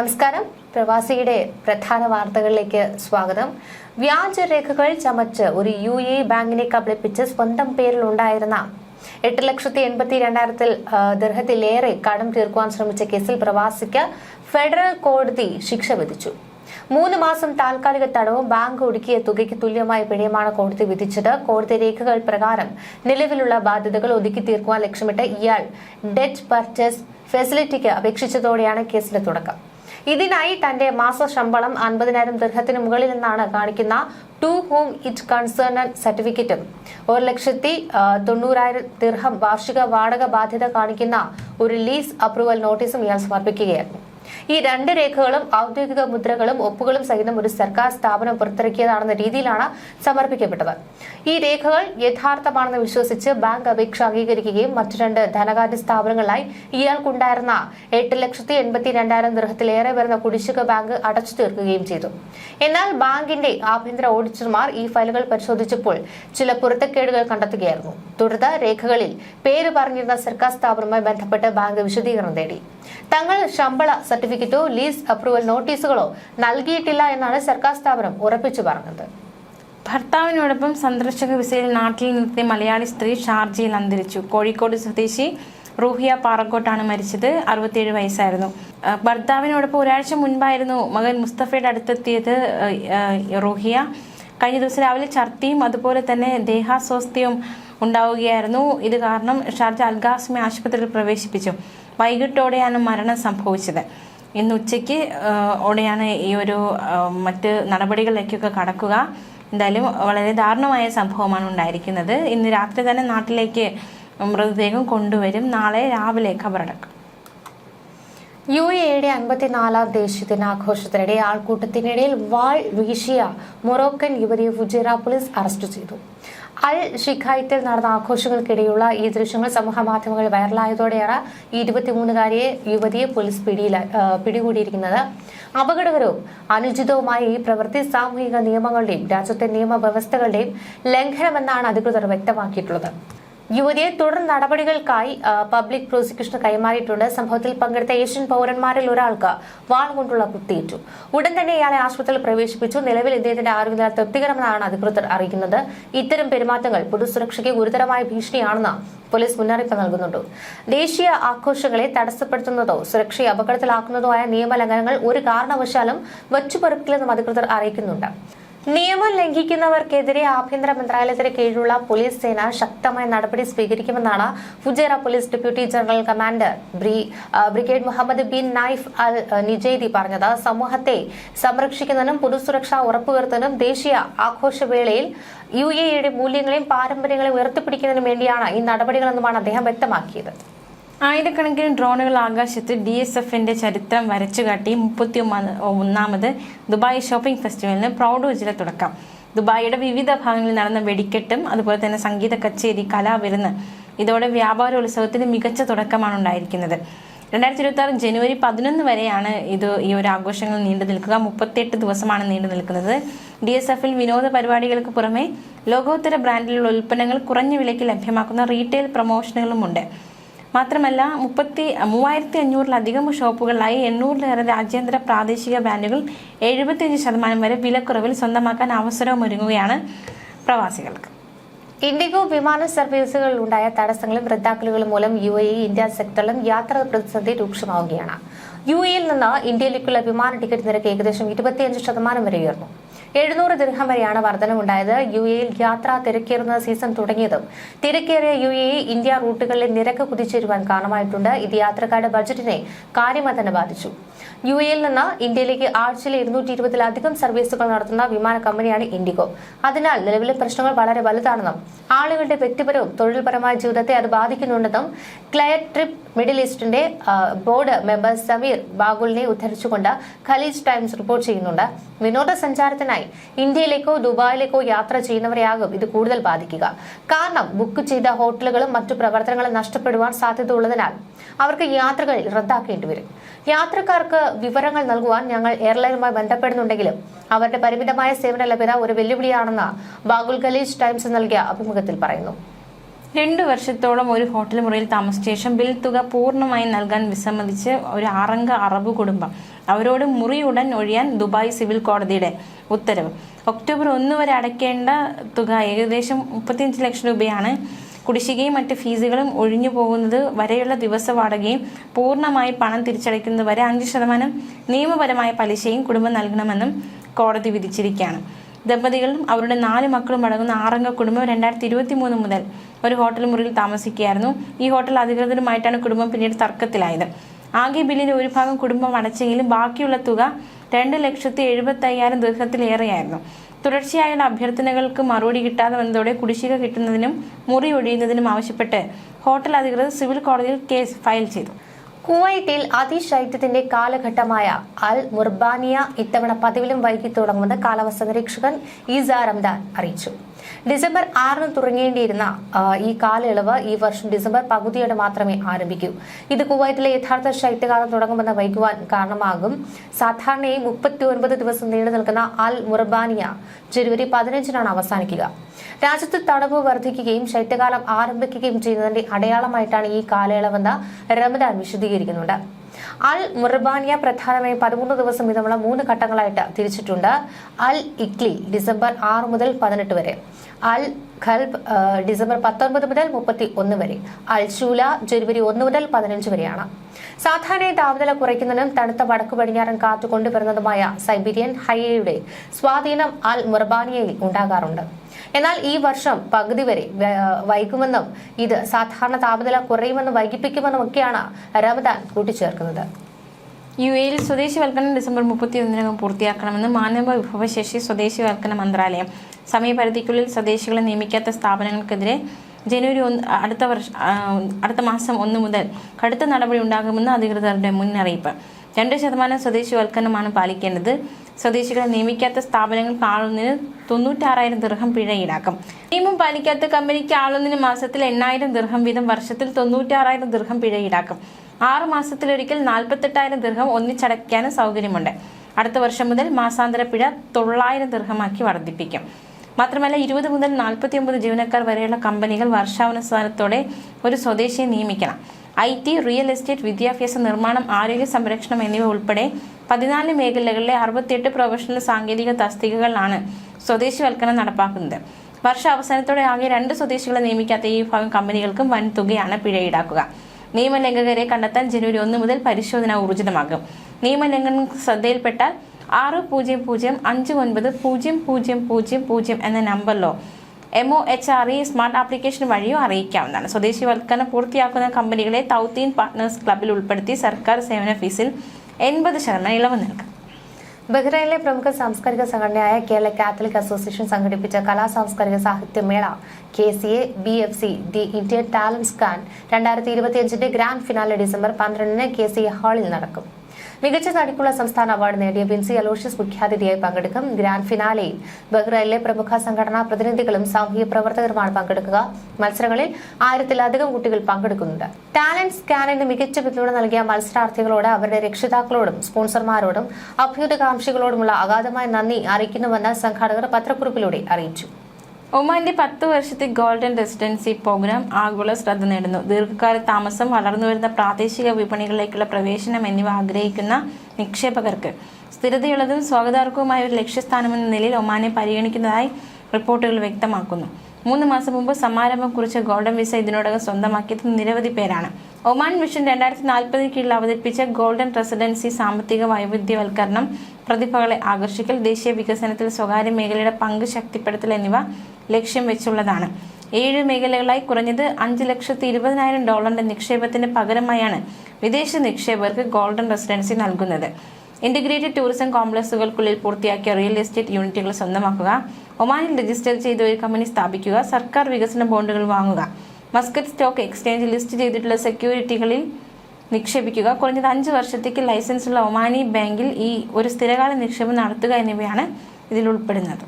നമസ്കാരം. പ്രവാസിയുടെ പ്രധാന വാർത്തകളിലേക്ക് സ്വാഗതം. വ്യാജരേഖകൾ ചമച്ച് ഒരു യു എ ബാങ്കിനെ കബളിപ്പിച്ച് സ്വന്തം പേരിൽ ഉണ്ടായിരുന്ന എട്ട് ലക്ഷത്തി എൺപത്തി രണ്ടായിരത്തിൽ ആ, കടം തീർക്കുവാൻ ശ്രമിച്ച കേസിൽ പ്രവാസിക്ക് ഫെഡറൽ കോടതി ശിക്ഷ വിധിച്ചു. മൂന്ന് മാസം താൽക്കാലിക തടവും ബാങ്ക് ഒടുക്കിയ തുകയ്ക്ക് തുല്യമായ പിഴയുമാണ് കോടതി വിധിച്ചത്. കോടതി രേഖകൾ പ്രകാരം നിലവിലുള്ള ബാധ്യതകൾ ഒതുക്കി തീർക്കുവാൻ ലക്ഷ്യമിട്ട് ഇയാൾ ഡെറ്റ് പർച്ചേസ് ഫെസിലിറ്റിക്ക് അപേക്ഷിച്ചതോടെയാണ് കേസിന്റെ തുടക്കം. ഇതിനായി തന്റെ മാസ ശമ്പളം അൻപതിനായിരം ദീർഘത്തിന് മുകളിൽ നിന്നാണ് കാണിക്കുന്ന ടു ഹോം ഇറ്റ് കൺസേൺ സർട്ടിഫിക്കറ്റും. ഒരു ലക്ഷത്തി തൊണ്ണൂറായിരം ദീർഘം വാർഷിക വാടക ബാധ്യത കാണിക്കുന്ന ഒരു ലീസ് അപ്രൂവൽ നോട്ടീസും ഇയാൾ സമർപ്പിക്കുകയായിരുന്നു. ഈ രണ്ട് രേഖകളും ഔദ്യോഗിക മുദ്രകളും ഒപ്പുകളും സഹിതം ഒരു സർക്കാർ സ്ഥാപനം പുറത്തിറക്കിയതാണെന്ന രീതിയിലാണ് സമർപ്പിക്കപ്പെട്ടത്. ഈ രേഖകൾ യഥാർത്ഥമാണെന്ന് വിശ്വസിച്ച് ബാങ്ക് അപേക്ഷ അംഗീകരിക്കുകയും മറ്റു രണ്ട് ധനകാര്യ സ്ഥാപനങ്ങളിലായി ഇയാൾക്കുണ്ടായിരുന്ന എട്ട് ലക്ഷത്തി എൺപത്തി രണ്ടായിരം ദൃഹത്തിലേറെ വരുന്ന കുടിശ്ശിക ബാങ്ക് അടച്ചു തീർക്കുകയും ചെയ്തു. എന്നാൽ ബാങ്കിന്റെ ആഭ്യന്തര ഓഡിറ്റർമാർ ഈ ഫയലുകൾ പരിശോധിച്ചപ്പോൾ ചില പൊരുത്തക്കേടുകൾ കണ്ടെത്തുകയായിരുന്നു. തുടർന്ന് രേഖകളിൽ പേര് പറഞ്ഞിരുന്ന സർക്കാർ സ്ഥാപനവുമായി ബന്ധപ്പെട്ട് ബാങ്ക് വിശദീകരണം തേടി. തങ്ങൾ ശമ്പള സർട്ടിഫിക്കറ്റോ ലീസ് അപ്രൂവൽ നോട്ടീസുകളോ നൽകിയിട്ടില്ല എന്നാണ് സർക്കാർ സ്ഥാപനം ഉറപ്പിച്ചു പറഞ്ഞത്. ഭർത്താവിനോടൊപ്പം സന്ദർശക വിസയിൽ നാട്ടിൽ നിന്നെത്തിയ മലയാളി സ്ത്രീ ഷാർജയിൽ അന്തരിച്ചു. കോഴിക്കോട് സ്വദേശി റൂഹിയ പാറക്കോട്ടാണ് മരിച്ചത്. അറുപത്തിയേഴ് വയസ്സായിരുന്നു. ഭർത്താവിനോടൊപ്പം ഒരാഴ്ച മുൻപായിരുന്നു മകൻ മുസ്തഫയുടെ അടുത്തെത്തിയത് റൂഹിയ. കഴിഞ്ഞ ദിവസം രാവിലെ ഛർദിയും അതുപോലെ തന്നെ ദേഹാസ്വാസ്ഥ്യവും ഉണ്ടാവുകയായിരുന്നു. ഇത് കാരണം ഷാർജ അൽഗാസ്മി ആശുപത്രിയിൽ പ്രവേശിപ്പിച്ചു. വൈകിട്ടോടെയാണ് മരണം സംഭവിച്ചത്. ഇന്ന് ഉച്ചയ്ക്ക് ഓടെയാണ് ഈ ഒരു മറ്റ് നടപടികളിലേക്കൊക്കെ കടക്കുക. എന്തായാലും വളരെ ദാരുണമായ സംഭവമാണ് ഉണ്ടായിരിക്കുന്നത്. ഇന്ന് രാത്രി തന്നെ നാട്ടിലേക്ക് മൃതദേഹം കൊണ്ടുവരും. നാളെ രാവിലെ ഖബറടക്കും. യു എയുടെ അൻപത്തിനാലാം ദേശീയ ദിനാഘോഷത്തിനിടെ ആൾക്കൂട്ടത്തിനിടയിൽ വാൾ വീശിയ മൊറോക്കൻ യുവതിയെ ഫുജേറ പോലീസ് അറസ്റ്റ് ചെയ്തു. അൽ ഷിഖായത്തിൽ നടന്ന ആഘോഷങ്ങൾക്കിടെയുള്ള ഈ ദൃശ്യങ്ങൾ സമൂഹ മാധ്യമങ്ങളിൽ വൈറലായതോടെയാണ് ഇരുപത്തിമൂന്നുകാരിയെ യുവതിയെ പോലീസ് പിടിയിൽ ആ, പിടികൂടിയിരിക്കുന്നത്. അപകടകരവും അനുചിതവുമായ ഈ പ്രവൃത്തി സാമൂഹിക നിയമങ്ങളുടെയും രാജ്യത്തെ നിയമവ്യവസ്ഥകളുടെയും ലംഘനമെന്നാണ് അധികൃതർ വ്യക്തമാക്കിയിട്ടുള്ളത്. യുവതിയെ തുടർ നടപടികൾക്കായി പബ്ലിക് പ്രോസിക്യൂഷന് കൈമാറിയിട്ടുണ്ട്. സംഭവത്തിൽ പങ്കെടുത്ത ഏഷ്യൻ പൗരന്മാരിൽ ഒരാൾക്ക് വാൾ കൊണ്ടുള്ള കുത്തിയിട്ടു. ഉടൻ തന്നെ ഇയാളെ ആശുപത്രിയിൽ പ്രവേശിപ്പിച്ചു. നിലവിൽ ഇദ്ദേഹത്തിന്റെ ആരോഗ്യനില തൃപ്തികരമെന്നാണ് അധികൃതർ അറിയിക്കുന്നത്. ഇത്തരം പെരുമാറ്റങ്ങൾ പൊതുസുരക്ഷയ്ക്ക് ഗുരുതരമായ ഭീഷണിയാണെന്ന് പോലീസ് മുന്നറിയിപ്പ് നൽകുന്നുണ്ട്. ദേശീയ ആഘോഷങ്ങളെ തടസ്സപ്പെടുത്തുന്നതോ സുരക്ഷയെ അപകടത്തിലാക്കുന്നതോ ആയ നിയമലംഘനങ്ങൾ ഒരു കാരണവശാലും വച്ചുപൊറുക്കില്ലെന്നും അധികൃതർ അറിയിക്കുന്നുണ്ട്. നിയമം ലംഘിക്കുന്നവർക്കെതിരെ ആഭ്യന്തര മന്ത്രാലയത്തിന് കീഴിലുള്ള പോലീസ് സേന ശക്തമായ നടപടി സ്വീകരിക്കുമെന്നാണ് Fujairah police deputy general commander brigade Mohammed bin Naif Al Nijaidi പറഞ്ഞത്. സമൂഹത്തെ സംരക്ഷിക്കുന്നതിനും പൊതുസുരക്ഷ ഉറപ്പുവരുത്തുന്നതിനും ദേശീയ ആഘോഷവേളയിൽ യു എയുടെ മൂല്യങ്ങളെയും പാരമ്പര്യങ്ങളെയും ഉയർത്തിപ്പിടിക്കുന്നതിനും വേണ്ടിയാണ് ഈ നടപടികളെന്നുമാണ് അദ്ദേഹം വ്യക്തമാക്കിയത്. ആയിരക്കണക്കിന് ഡ്രോണുകൾ ആകാശത്ത് ഡി എസ് എഫിന്റെ ചരിത്രം വരച്ചു കാട്ടി മുപ്പത്തി ഒന്നാമത് ദുബായ് ഷോപ്പിംഗ് ഫെസ്റ്റിവലിന് പ്രൗഢോജ്വല തുടക്കം. ദുബായിയുടെ വിവിധ ഭാഗങ്ങളിൽ നടന്ന വെടിക്കെട്ടും അതുപോലെ തന്നെ സംഗീത കച്ചേരി കലാവിരുന്ന് ഇതോടെ വ്യാപാരോത്സവത്തിന് മികച്ച തുടക്കമാണ് ഉണ്ടായിരിക്കുന്നത്. രണ്ടായിരത്തി ഇരുപത്തി ആറ് ജനുവരി പതിനൊന്ന് വരെയാണ് ഇത് ഈ ഒരു ആഘോഷങ്ങൾ നീണ്ടു നിൽക്കുക. മുപ്പത്തിയെട്ട് ദിവസമാണ് നീണ്ടു നിൽക്കുന്നത്. ഡി എസ് എഫിൽ വിനോദ പരിപാടികൾക്ക് പുറമെ ലോകോത്തര ബ്രാൻഡിലുള്ള ഉൽപ്പന്നങ്ങൾ കുറഞ്ഞ വിലയ്ക്ക് ലഭ്യമാക്കുന്ന റീറ്റെയിൽ പ്രൊമോഷനുകളുമുണ്ട്. മാത്രമല്ല മുപ്പത്തി മൂവായിരത്തി അഞ്ഞൂറിലധികം ഷോപ്പുകളിലായി എണ്ണൂറിലേറെ രാജ്യാന്തര പ്രാദേശിക ബ്രാൻഡുകൾ എഴുപത്തിയഞ്ച് ശതമാനം വരെ വിലക്കുറവിൽ സ്വന്തമാക്കാൻ അവസരമൊരുങ്ങുകയാണ് പ്രവാസികൾക്ക്. ഇൻഡിഗോ വിമാന സർവീസുകളിൽ ഉണ്ടായ തടസ്സങ്ങളും റദ്ദാക്കലുകളും മൂലം യു എ ഇന്ത്യ സെക്ടറിലും യാത്രാ പ്രതിസന്ധി രൂക്ഷമാവുകയാണ്. യു എയിൽ നിന്ന് ഇന്ത്യയിലേക്കുള്ള വിമാന ടിക്കറ്റ് നിരക്ക് ഏകദേശം ഇരുപത്തിയഞ്ച് ശതമാനം വരെ ഉയർന്നു. എഴുന്നൂറ് ദിർഹം വരെയാണ് വർധനമുണ്ടായത് യു എയിൽ യാത്ര തിരക്കേറുന്ന സീസൺ തുടങ്ങിയതും തിരക്കേറിയ യു എ ഇന്ത്യ റൂട്ടുകളിലെ നിരക്ക് കുതിച്ചുവരുവാൻ കാരണമായിട്ടുണ്ട്. ഇത് യാത്രക്കാരുടെ ബജറ്റിനെ കാര്യമായി തന്നെ ബാധിച്ചു. യു എയിൽ നിന്ന് ഇന്ത്യയിലേക്ക് ആഴ്ചയിൽ ഇരുന്നൂറ്റി ഇരുപതിലധികം സർവീസുകൾ നടത്തുന്ന വിമാന കമ്പനിയാണ് ഇൻഡിഗോ. അതിനാൽ നിലവിലെ പ്രശ്നങ്ങൾ വളരെ വലുതാണെന്നും ആളുകളുടെ വ്യക്തിപരവും തൊഴിൽപരമായ ജീവിതത്തെ അത് ബാധിക്കുന്നുണ്ടെന്നും ക്ലയർ ട്രിപ്പ് മിഡിൽ ഈസ്റ്റിന്റെ ബോർഡ് മെമ്പർ സമീർ ബാഗുലിനെ ഉദ്ധരിച്ചുകൊണ്ട് ഖലീജ് ടൈംസ് റിപ്പോർട്ട് ചെയ്യുന്നുണ്ട്. വിനോദസഞ്ചാരത്തിനായി ഇന്ത്യയിലേക്കോ ദുബായിലേക്കോ യാത്ര ചെയ്യുന്നവരെയാകും ഇത് കൂടുതൽ ബാധിക്കുക. കാരണം ബുക്ക് ചെയ്ത ഹോട്ടലുകളും മറ്റു പ്രവർത്തനങ്ങളും നഷ്ടപ്പെടുവാൻ സാധ്യത ഉള്ളതിനാൽ അവർക്ക് യാത്രകൾ റദ്ദാക്കേണ്ടി വരും. യാത്രക്കാർക്ക് വിവരങ്ങൾ നൽകുവാൻ ഞങ്ങൾ എയർലൈനുമായി ബന്ധപ്പെടുന്നുണ്ടെങ്കിലും അവരുടെ പരിമിതമായ സേവന ലഭ്യത ഒരു വെല്ലുവിളിയാണെന്ന് ബാഗുൽ ഖലീജ് ടൈംസ് നൽകിയ അഭിമുഖത്തിൽ പറയുന്നു. രണ്ടു വർഷത്തോളം ഒരു ഹോട്ടൽ മുറിയിൽ താമസിച്ച ശേഷം ബിൽ തുക പൂർണമായി നൽകാൻ വിസമ്മതിച്ച് ഒരു ആറംഗ അറബ് കുടുംബം. അവരോട് മുറി ഉടൻ ഒഴിയാൻ ദുബായ് സിവിൽ കോടതിയുടെ ഉത്തരവ്. ഒക്ടോബർ ഒന്ന് വരെ അടയ്ക്കേണ്ട തുക ഏകദേശം മുപ്പത്തിയഞ്ച് ലക്ഷം രൂപയാണ്. കുടിശ്ശികയും മറ്റ് ഫീസുകളും ഒഴിഞ്ഞു പോകുന്നത് വരെയുള്ള ദിവസ വാടകയും പൂർണമായി പണം തിരിച്ചടയ്ക്കുന്നത് വരെ അഞ്ച് ശതമാനം നിയമപരമായ പലിശയും കുടുംബം നൽകണമെന്നും കോടതി വിധിച്ചിരിക്കുകയാണ്. ദമ്പതികളും അവരുടെ നാല് മക്കളും അടങ്ങുന്ന ആറംഗ കുടുംബം രണ്ടായിരത്തി ഇരുപത്തി മൂന്ന് മുതൽ ഒരു ഹോട്ടൽ മുറിയിൽ താമസിക്കുകയായിരുന്നു. ഈ ഹോട്ടൽ അധികൃതരുമായിട്ടാണ് കുടുംബം പിന്നീട് തർക്കത്തിലായത്. ആകെ ബില്ലിന്റെ ഒരു ഭാഗം കുടുംബം അടച്ചെങ്കിലും ബാക്കിയുള്ള തുക രണ്ട് ലക്ഷത്തി എഴുപത്തി അയ്യായിരം ദീർഘത്തിലേറെയായിരുന്നു. തുടർച്ചയായുള്ള അഭ്യർത്ഥനകൾക്ക് മറുപടി കിട്ടാതെ വന്നതോടെ കുടിശ്ശിക കിട്ടുന്നതിനും മുറി ഒഴിയുന്നതിനും ആവശ്യപ്പെട്ട് ഹോട്ടൽ അധികൃതർ സിവിൽ കോടതിയിൽ കേസ് ഫയൽ ചെയ്തു. കുവൈറ്റിൽ അതിശൈത്യത്തിന്റെ കാലഘട്ടമായ അൽ മുർബാനിയ ഇത്തവണ പതിവിലും വൈകി തുടങ്ങുമെന്ന് കാലാവസ്ഥാ നിരീക്ഷകൻ ഈസ റംദാൻ അറിയിച്ചു. ഡിസംബർ ആറിന് തുടങ്ങേണ്ടിയിരുന്ന ഈ കാലയളവ് ഈ വർഷം ഡിസംബർ പകുതിയോടെ മാത്രമേ ആരംഭിക്കൂ. ഇത് കുവൈറ്റിലെ യഥാർത്ഥ ശൈത്യകാലം തുടങ്ങുമെന്ന് വൈകുവാൻ കാരണമാകും. സാധാരണയായി മുപ്പത്തി ഒൻപത് ദിവസം നീണ്ടു നിൽക്കുന്ന അൽ മുർബാനിയ ജനുവരി പതിനഞ്ചിനാണ് അവസാനിക്കുക. രാജ്യത്ത് തണുപ്പ് വർദ്ധിക്കുകയും ശൈത്യകാലം ആരംഭിക്കുകയും ചെയ്യുന്നതിന്റെ അടയാളമായിട്ടാണ് ഈ കാലയളവെന്ന് റമദാൻ വിശദീകരിക്കുന്നുണ്ട്. അൽ മുർബാനിയ പ്രധാനമായും പതിമൂന്ന് ദിവസം വീതമുള്ള മൂന്ന് ഘട്ടങ്ങളായിട്ട് തിരിച്ചിട്ടുണ്ട്. അൽ ഇക്ലി ഡിസംബർ ആറ് മുതൽ പതിനെട്ട് വരെ. അൽ ഖൽബ് ഡിസംബർ പത്തൊൻപത് മുതൽ മുപ്പത്തി ഒന്ന് വരെ. അൽ ഷൂല ജനുവരി ഒന്ന് മുതൽ പതിനഞ്ച് വരെയാണ്. സാധാരണയായി താപനില കുറയ്ക്കുന്നതിനും തണുത്ത വടക്കു പടിഞ്ഞാറൻ കാറ്റ് കൊണ്ടുവരുന്നതുമായ സൈബീരിയൻ ഹൈയുടെ സ്വാധീനം അൽ മുർബാനിയയിൽ ഉണ്ടാകാറുണ്ട്. എന്നാൽ ഈ വർഷം പകുതി വരെ വൈകുമെന്നും ഇത് സാധാരണ താപനില കുറയുമെന്നും വൈകിപ്പിക്കുമെന്നും ഒക്കെയാണ് റമദാൻ കൂട്ടിച്ചേർക്കുന്നത്. യു എയിൽ സ്വദേശിവൽക്കരണം ഡിസംബർ മുപ്പത്തിയൊന്നിനകം പൂർത്തിയാക്കണമെന്ന് മാനവ വിഭവശേഷി സ്വദേശിവൽക്കരണ മന്ത്രാലയം സമയപരിധിക്കുള്ളിൽ സ്വദേശികളെ നിയമിക്കാത്ത സ്ഥാപനങ്ങൾക്കെതിരെ ജനുവരി ഒന്ന് അടുത്ത വർഷ അടുത്ത മാസം ഒന്ന് മുതൽ കടുത്ത നടപടി ഉണ്ടാകുമെന്ന് അധികൃതരുടെ മുന്നറിയിപ്പ്. രണ്ട് ശതമാനം സ്വദേശിവൽക്കരണമാണ് പാലിക്കേണ്ടത്. സ്വദേശികളെ നിയമിക്കാത്ത സ്ഥാപനങ്ങൾക്ക് ആളുന്നതിന് തൊണ്ണൂറ്റാറായിരം ദീർഘം പിഴ ഈടാക്കും. നിയമം പാലിക്കാത്ത കമ്പനിക്ക് ആളുന്നതിന് മാസത്തിൽ എണ്ണായിരം ദീർഘം വീതം വർഷത്തിൽ തൊണ്ണൂറ്റാറായിരം ദീർഘം പിഴ ഈടാക്കും. ആറ് മാസത്തിലൊരിക്കൽ നാൽപ്പത്തെട്ടായിരം ദീർഘം ഒന്നിച്ചടയ്ക്കാനും സൗകര്യമുണ്ട്. അടുത്ത വർഷം മുതൽ മാസാന്തര പിഴ തൊള്ളായിരം ദീർഘമാക്കി വർദ്ധിപ്പിക്കും. മാത്രമല്ല ഇരുപത് മുതൽ നാൽപ്പത്തി ഒമ്പത് ജീവനക്കാർ വരെയുള്ള കമ്പനികൾ വർഷാവസാനത്തോടെ ഒരു സ്വദേശിയെ നിയമിക്കണം. ഐ ടി റിയൽ എസ്റ്റേറ്റ് വിദ്യാഭ്യാസ നിർമ്മാണം ആരോഗ്യ സംരക്ഷണം എന്നിവ ഉൾപ്പെടെ പതിനാല് മേഖലകളിലെ അറുപത്തിയെട്ട് പ്രൊഫഷണൽ സാങ്കേതിക തസ്തികകളിലാണ് സ്വദേശിവൽക്കരണം നടപ്പാക്കുന്നത്. വർഷ അവസാനത്തോടെ ആകെ രണ്ട് സ്വദേശികളെ നിയമിക്കാത്ത ഈ വിഭാഗം കമ്പനികൾക്കും വൻ തുകയാണ് പിഴ ഈടാക്കുക നിയമലംഘകരെ കണ്ടെത്താൻ ജനുവരി ഒന്ന് മുതൽ പരിശോധന ഊർജിതമാകും. നിയമലംഘനം ശ്രദ്ധയിൽപ്പെട്ടാൽ ആറ് പൂജ്യം പൂജ്യം അഞ്ച് ഒൻപത് പൂജ്യം പൂജ്യം പൂജ്യം പൂജ്യം എന്ന നമ്പറിലോ M O H R E smart application വഴിയോ അറിയിക്കാവുന്നതാണ്. സ്വദേശിവൽക്കരണം പൂർത്തിയാക്കുന്ന കമ്പനികളെ തൗത്തീൻ പാർട്ട്നേഴ്സ് ക്ലബിൽ ഉൾപ്പെടുത്തി സർക്കാർ സേവന ഫീസിൽ എൺപത് ശതമാനം ഇളവ് നൽകും. ബഹ്റൈനിലെ പ്രമുഖ സാംസ്കാരിക സംഘടനയായ കേരള കാത്തലിക് അസോസിയേഷൻ സംഘടിപ്പിച്ച കലാ സാംസ്കാരിക സാഹിത്യമേള K C A B F C the Indian talents can രണ്ടായിരത്തി ഇരുപത്തിയഞ്ചിന്റെ ഗ്രാൻഡ് ഫിനാലെ ഡിസംബർ പന്ത്രണ്ടിന് കെ സി എ ഹാളിൽ നടക്കും. മികച്ച നടിക്കുള്ള സംസ്ഥാന അവാർഡ് നേടിയ ബിൻസി അലോഷ്യസ് മുഖ്യാതിഥിയായി പങ്കെടുക്കും. ഗ്രാൻഡ് ഫിനാലെയിൽ ബഹ്റൈനിലെ പ്രമുഖ സംഘടനാ പ്രതിനിധികളും സാമൂഹ്യ പ്രവർത്തകരുമാണ് പങ്കെടുക്കുക. മത്സരങ്ങളിൽ ആയിരത്തിലധികം കുട്ടികൾ പങ്കെടുക്കുന്നുണ്ട്. ടാലന്റ് സ്കാനിന് മികച്ച പിന്തുണ നൽകിയ മത്സരാർത്ഥികളോട് അവരുടെ രക്ഷിതാക്കളോടും സ്പോൺസർമാരോടും അഭ്യുതകാംക്ഷികളോടുമുള്ള അഗാധമായ നന്ദി അറിയിക്കുന്നുവെന്ന് സംഘാടകർ പത്രക്കുറിപ്പിലൂടെ അറിയിച്ചു. ഒമാന്റെ പത്ത് വർഷത്തെ ഗോൾഡൻ റെസിഡൻസി പ്രോഗ്രാം ആഗോള ശ്രദ്ധ നേടുന്നു. ദീർഘകാല താമസം വളർന്നുവരുന്ന പ്രാദേശിക വിപണികളിലേക്കുള്ള പ്രവേശനം എന്നിവ ആഗ്രഹിക്കുന്ന നിക്ഷേപകർക്ക് സ്ഥിരതയുള്ളതും സ്വാഗതാർഹവുമായ ഒരു ലക്ഷ്യസ്ഥാനമെന്ന നിലയിൽ ഒമാനെ പരിഗണിക്കുന്നതായി റിപ്പോർട്ടുകൾ വ്യക്തമാക്കുന്നു. മൂന്ന് മാസം മുമ്പ് സമാരംഭം കുറിച്ച ഗോൾഡൻ വിസ ഇതിനോടകം സ്വന്തമാക്കിയത് നിരവധി പേരാണ്. ഒമാൻ മിഷൻ രണ്ടായിരത്തി നാൽപ്പതിന് കീഴിൽ അവതരിപ്പിച്ച ഗോൾഡൻ റെസിഡൻസി സാമ്പത്തിക വൈവിധ്യവൽക്കരണം പ്രതിഭകളെ ആകർഷിക്കൽ ദേശീയ വികസനത്തിൽ സ്വകാര്യ മേഖലയുടെ പങ്ക് ശക്തിപ്പെടുത്തൽ എന്നിവ ലക്ഷ്യം വെച്ചുള്ളതാണ്. ഏഴ് മേഖലകളായി കുറഞ്ഞത് അഞ്ച് ലക്ഷത്തി ഇരുപതിനായിരം ഡോളറിന്റെ നിക്ഷേപത്തിന് പകരമായാണ് വിദേശ നിക്ഷേപകർക്ക് ഗോൾഡൻ റെസിഡൻസി നൽകുന്നത്. ഇന്റഗ്രേറ്റഡ് ടൂറിസം കോംപ്ലക്സുകൾക്കുള്ളിൽ പൂർത്തിയാക്കിയ റിയൽ എസ്റ്റേറ്റ് യൂണിറ്റുകൾ സ്വന്തമാക്കുക ഒമാനിൽ രജിസ്റ്റർ ചെയ്ത ഒരു കമ്പനി സ്ഥാപിക്കുക സർക്കാർ വികസന ബോണ്ടുകൾ വാങ്ങുക. മസ്കറ്റ് സ്റ്റോക്ക് എക്സ്ചേഞ്ച് ലിസ്റ്റ് ചെയ്തിട്ടുള്ള സെക്യൂരിറ്റികളിൽ നിക്ഷേപിക്കുക. കുറഞ്ഞത് അഞ്ച് വർഷത്തേക്ക് ലൈസൻസുള്ള ഒമാനി ബാങ്കിൽ ഈ ഒരു സ്ഥിരകാല നിക്ഷേപം നടത്തുക എന്നിവയാണ് ഇതിൽ ഉൾപ്പെടുന്നത്.